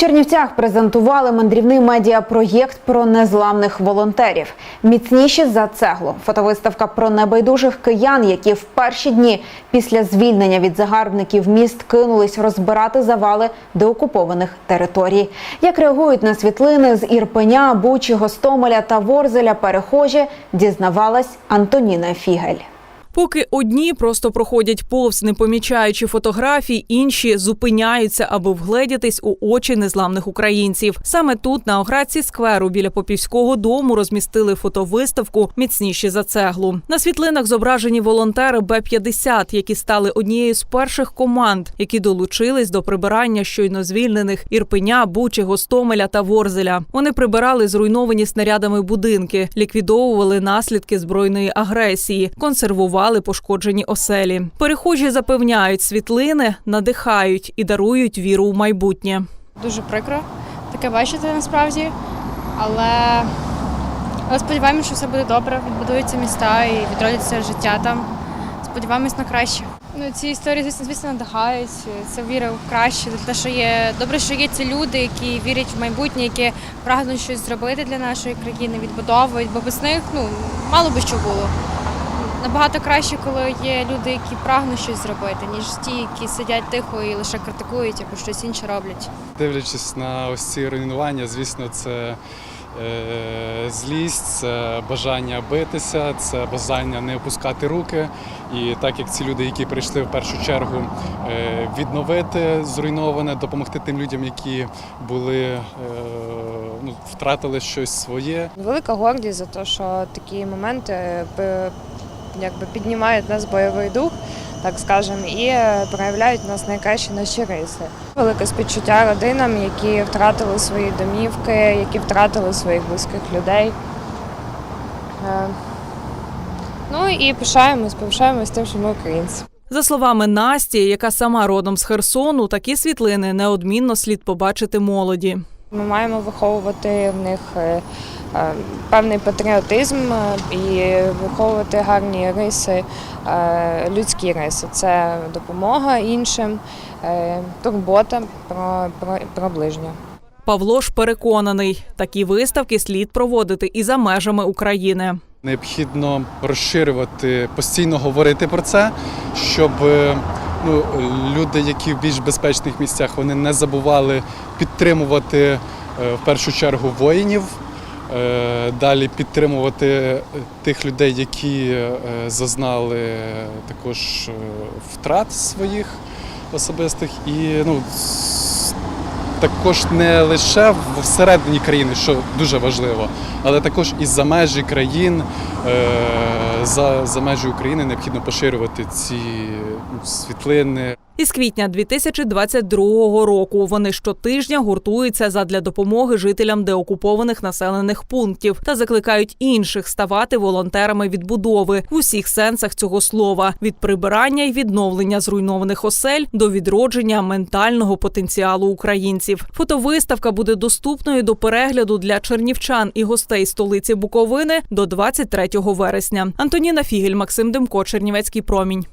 Чернівцях презентували мандрівний медіапроєкт про незламних волонтерів. Міцніші за цеглу. Фотовиставка про небайдужих киян, які в перші дні після звільнення від загарбників міст кинулись розбирати завали деокупованих територій. Як реагують на світлини з Ірпеня, Бучі, Гостомеля та Ворзеля перехожі, дізнавалась Антоніна Фігель. Поки одні просто проходять повз, не помічаючи фотографій, інші зупиняються, аби вгледітись у очі незламних українців. Саме тут, на оградці скверу біля попівського дому, розмістили фотовиставку міцніші за цеглу. На світлинах зображені волонтери Б-50, які стали однією з перших команд, які долучились до прибирання щойно звільнених Ірпеня, Бучі, Гостомеля та Ворзеля. Вони прибирали зруйновані снарядами будинки, ліквідовували наслідки збройної агресії, консервували пошкоджені оселі. Перехожі запевняють, світлини надихають і дарують віру у майбутнє. Дуже прикро таке бачити насправді. Але, але сподіваємося, що все буде добре, відбудуються міста і відродиться життя там. Сподіваємось на краще. Ну, ці історії, звісно, звісно, надихають. Це віра в краще. Те, що є добре, що є ці люди, які вірять в майбутнє, які прагнуть щось зробити для нашої країни, відбудовують, бо без них ну мало би що було. Набагато краще, коли є люди, які прагнуть щось зробити, ніж ті, які сидять тихо і лише критикують або щось інше роблять. Дивлячись на ось ці руйнування, звісно, це е, злість, це бажання битися, це бажання не опускати руки. І так як ці люди, які прийшли в першу чергу е, відновити зруйноване, допомогти тим людям, які були е, ну, втратили щось своє. Велика гордість за те, що такі моменти е, якби піднімають нас бойовий дух, так скажемо, і е, проявляють нас найкращі наші риси. Велике співчуття родинам, які втратили свої домівки, які втратили своїх близьких людей. Е, Ну і пишаємось, пишаємось тим, що ми українці. За словами Насті, яка сама родом з Херсону, такі світлини неодмінно слід побачити молоді. Ми маємо виховувати в них е, певний патріотизм е, і виховувати гарні риси, е, людські риси. Це допомога іншим, е, турбота про, про, про ближнього. Павло ж переконаний, такі виставки слід проводити і за межами України. Необхідно розширювати, постійно говорити про це, щоб е, ну, люди, які в більш безпечних місцях, вони не забували підтримувати е, в першу чергу воїнів, е, далі підтримувати тих людей, які е, зазнали також е, втрат своїх особистих, і ну, також не лише всередині країни, що дуже важливо, але також і за межі країн, е, за, за межі України необхідно поширювати ці ну, світлини. Із квітня 2022 року вони щотижня гуртуються задля допомоги жителям деокупованих населених пунктів та закликають інших ставати волонтерами відбудови в усіх сенсах цього слова від прибирання й відновлення зруйнованих осель до відродження ментального потенціалу українців. Фотовиставка буде доступною до перегляду для чернівчан і гостей столиці Буковини до 23 вересня. Антоніна Фігель, Максим Демко, Чернівецький промінь.